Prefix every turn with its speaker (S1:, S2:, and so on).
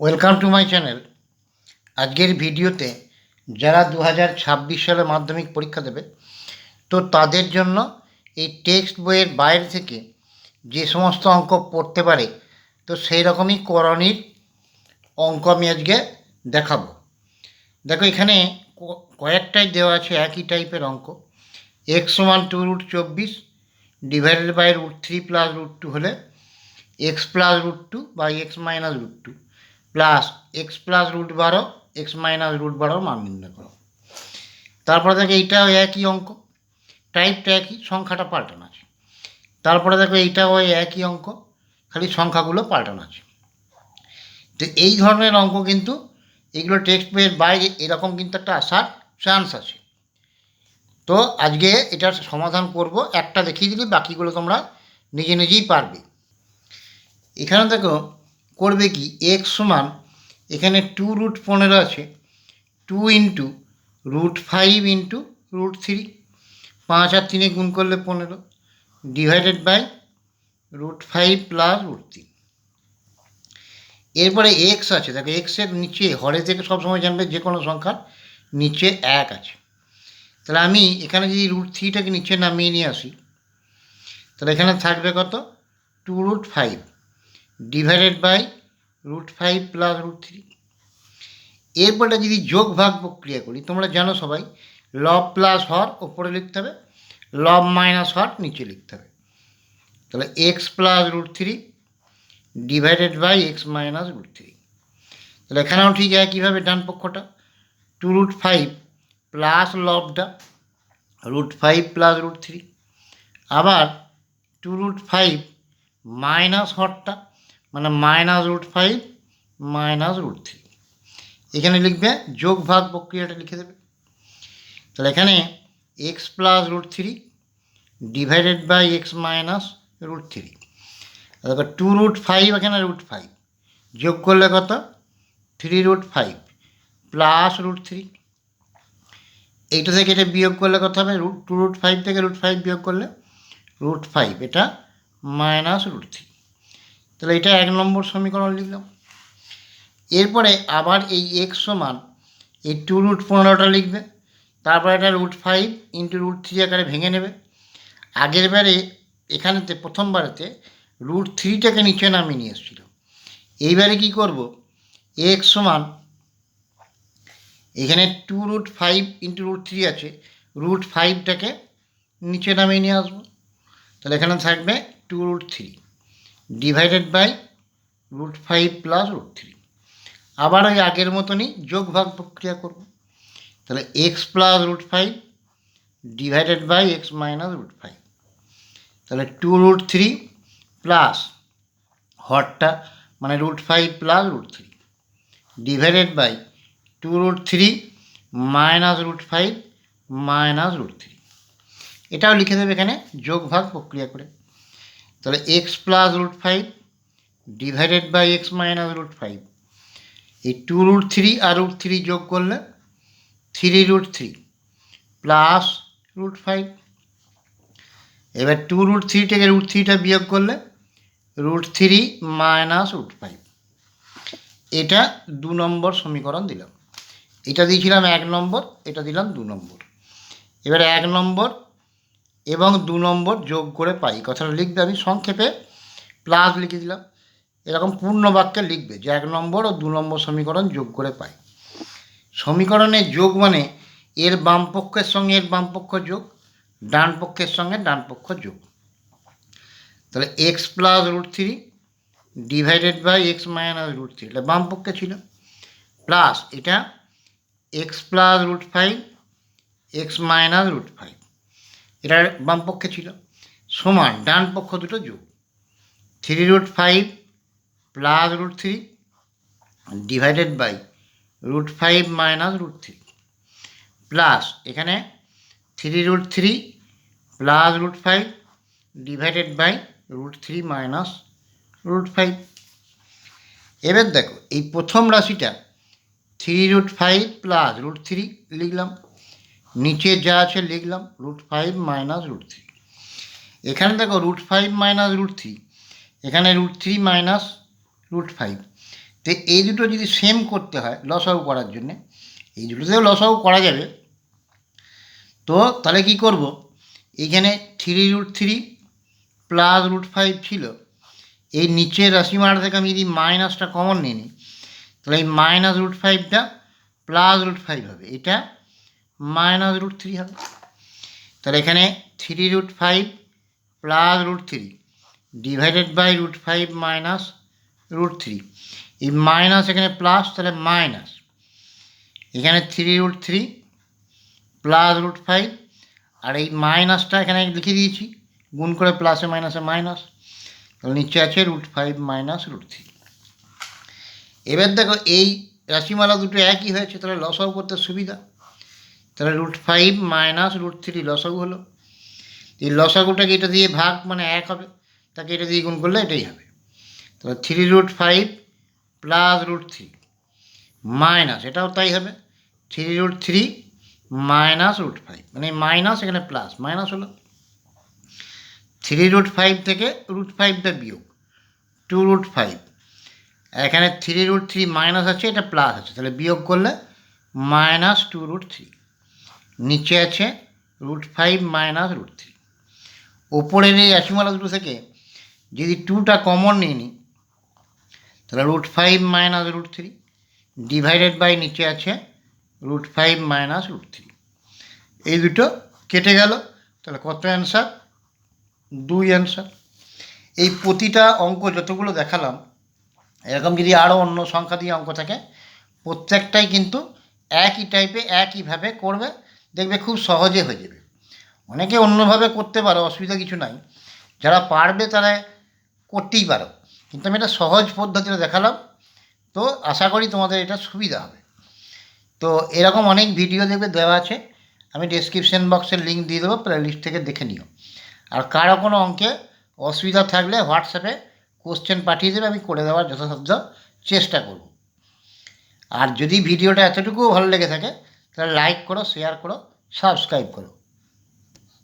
S1: Welcome to my channel আজকের ভিডিওতে যারা দু হাজার ছাব্বিশ সালে মাধ্যমিক পরীক্ষা দেবে, তো তাদের জন্য এই টেক্সট বইয়ের বাইরে থেকে যে সমস্ত অঙ্ক পড়তে পারে, তো সেই রকমই করণীর অঙ্ক আমি আজকে দেখাবো। দেখো এখানে কয়েকটাই দেওয়া আছে একই টাইপের অঙ্ক। এক্স সমান টু রুট চব্বিশ divided by root three plus root two হলে এক্স প্লাস রুট টু বা x minus root two plus x plus root বারো, এক্স মাইনাস রুট বারোর মান নির্ণয় করো। তারপরে দেখো এইটাও একই অঙ্ক টাইপটা একই, সংখ্যাটা পাল্টানো আছে। তারপরে দেখো এইটাও একই অঙ্ক, খালি সংখ্যাগুলো পাল্টানো আছে। তো এই ধরনের অঙ্ক কিন্তু এগুলো টেক্সট বইয়ের বাইরে এরকম কিন্তু একটা আসার চান্স আছে। তো আজকে এটার সমাধান করব, একটা দেখিয়ে দিলে বাকিগুলো তোমরা নিজে নিজেই পারবে। এখানে দেখো করবে কি? এক্স সমান এখানে টু রুট পনেরো আছে। Two into root five into root three পাঁচ আর তিনে গুণ করলে পনেরো। Divided by root five plus root three এরপরে এক্স আছে। দেখো এক্সের নিচে, হরে থেকে সবসময় জানবে যে কোনো সংখ্যার নিচে এক আছে। তাহলে আমি এখানে যদি রুট থ্রিটাকে নিচে নামিয়ে নিয়ে আসি, তাহলে এখানে থাকবে কত? Two root five divided by root five plus root three এরপরে যদি যোগ ভাগ প্রক্রিয়া করি, তোমরা জানো সবাই লব প্লাস হর ওপরে লিখতে হবে লব মাইনাস হর নিচে লিখতে হবে। তাহলে x plus root three divided by x minus root three তাহলে এখানেও ঠিক একইভাবে ডান পক্ষটা two root five plus লবটা root five plus root three আবার টু রুট ফাইভ মাইনাস হরটা মানে minus root five minus root three এখানে লিখবে যোগ ভাগ প্রক্রিয়াটা লিখে দেবে। তাহলে এখানে x plus root three divided by x minus root three তারপর টু রুট ফাইভ এখানে রুট ফাইভ যোগ করলে কত? Three root five plus root three এইটা থেকে এটা বিয়োগ করলে কত হবে? রুট টু রুট ফাইভ থেকে রুট ফাইভ বিয়োগ করলে রুট ফাইভ এটা মাইনাস রুট থ্রি তাহলে এটা এক নম্বর সমীকরণ লিখলাম। এরপরে আবার এই এক্স সমান এই টু রুট পনেরোটা লিখবে, তারপরে এটা root five into root three আকারে ভেঙে নেবে। আগের বারে এখানেতে প্রথমবারেতে রুট থ্রিটাকে নিচে নামিয়ে নিয়ে এসেছিল। এইবারে কি করব? এক্স সমান এখানে two root five into root three আছে রুট ফাইভটাকে নিচে নামিয়ে নিয়ে আসব। তাহলে এখানে থাকবে two root three divided by root five plus root three আবার ওই আগের মতনই যোগ ভাগ প্রক্রিয়া করব। তাহলে x plus root five divided by x minus root five তাহলে টু রুট থ্রি প্লাস হরটা মানে root five plus root three divided by two root three minus root five minus root three এটাও লিখে দেবে এখানে যোগ ভাগ প্রক্রিয়া করে। তাহলে x plus root five divided by x minus root five এই টু রুট থ্রি আর রুট থ্রি যোগ করলে three root three plus root five এবার টু রুট থ্রি থেকে রুট থ্রিটা বিয়োগ করলে root three minus root five এটা দু নম্বর সমীকরণ দিলাম। এটা দিয়েছিলাম এক নম্বর, এটা দিলাম দু নম্বর। এবার এক নম্বর এবং দু নম্বর যোগ করে পাই। কথাটা লিখবে আমি সংক্ষেপে। প্লাস লিখে দিলাম। এরকম পূর্ণ বাক্যে লিখবে যে এক নম্বর ও দু নম্বর সমীকরণ যোগ করে পাই। সমীকরণে যোগ মানে এর বাম পক্ষের সঙ্গে এর বাম পক্ষ যোগ, ডান পক্ষের সঙ্গে ডান পক্ষ যোগ। তাহলে x plus root three divided by x minus root three এটা বাম পক্ষে ছিল। প্লাস এটা x plus root five x minus root five এটা বাম পক্ষে ছিল। সমান ডান পক্ষ দুটো যোগ। Three root five plus root three divided by root five minus root three plus এখানে three root three plus root five divided by root three minus root five এবার দেখো, এই প্রথম রাশিটা three root five plus root three লিখলাম। নিচে যা আছে লিখলাম root five minus root three এখানে দেখো root five minus root three এখানে root three minus root five তো এই দুটো যদি সেম করতে হয় লসাগু করার জন্যে, এই দুটোতেও লসাগু করা যাবে। তো তাহলে কি করব? এখানে three root three plus root five ছিল। এই নিচের রাশিমালা থেকে আমি যদি মাইনাসটা কমন নিই, তাহলে এই মাইনাস রুট ফাইভটা প্লাস রুট ফাইভ হবে। এটা মাইনাস রুট থ্রি হবে। তাহলে এখানে three root five plus root three divided by root five minus root three. এই মাইনাস এখানে প্লাস, তাহলে মাইনাস। এখানে three root three plus root five. আর এই মাইনাসটা এখানে লিখে দিয়েছি, গুণ করে প্লাসে মাইনাসে মাইনাস। তাহলে নিচে আছে root five minus root three. এবার দেখো, এই রাশিমালা দুটো একই হয়েছে, তাহলে লসাগু করতে সুবিধা। তাহলে root five minus root three লসাগু হলো। এই লসাগুটাকে এটা দিয়ে ভাগ মানে এক হবে, তাকে এটা দিয়ে গুণ করলে এটাই হবে। তাহলে three root five plus root three minus এটাও তাই হবে। Three root three minus root five মানে মাইনাস এখানে প্লাস মাইনাস হলো। থ্রি রুট ফাইভ থেকে রুট ফাইভটা বিয়োগ টু রুট ফাইভ এখানে থ্রি রুট থ্রি মাইনাস আছে, এটা প্লাস আছে, তাহলে বিয়োগ করলে মাইনাস টু রুট থ্রি নিচে আছে root five minus root three ওপরের এই রাশিমালা দুটো থেকে যদি টুটা কমন নিয়ে নিই তাহলে root five minus root three divided by নিচে আছে root five minus root three এই দুটো কেটে গেল, তাহলে কত অ্যান্সার দুই অ্যান্সার এই প্রতিটা অঙ্ক যতগুলো দেখালাম, এরকম যদি আরও অন্য সংখ্যা দিয়ে অঙ্ক থাকে, প্রত্যেকটাই কিন্তু একই টাইপে একইভাবে করবে। দেখবে খুব সহজে হয়ে যাবে। অনেকে অন্যভাবে করতে পারো, অসুবিধা কিছু নাই। যারা পারবে তারা করতেই পারো। কিন্তু আমি এটা সহজ পদ্ধতিটা দেখালাম। তো আশা করি তোমাদের এটা সুবিধা হবে। তো এরকম অনেক ভিডিও দেখবে দেওয়া আছে। আমি ডেসক্রিপশন বক্সের লিঙ্ক দিয়ে দেবো প্লে লিস্ট থেকে দেখে নিও। আর কারও কোনো অঙ্কে অসুবিধা থাকলে হোয়াটসঅ্যাপে কোশ্চেন পাঠিয়ে দেবে, আমি করে দেওয়ার যথাসাধ্য চেষ্টা করব। আর যদি ভিডিওটা এতটুকুও ভালো লেগে থাকে তাহলে লাইক করো শেয়ার করো সাবস্ক্রাইব করো।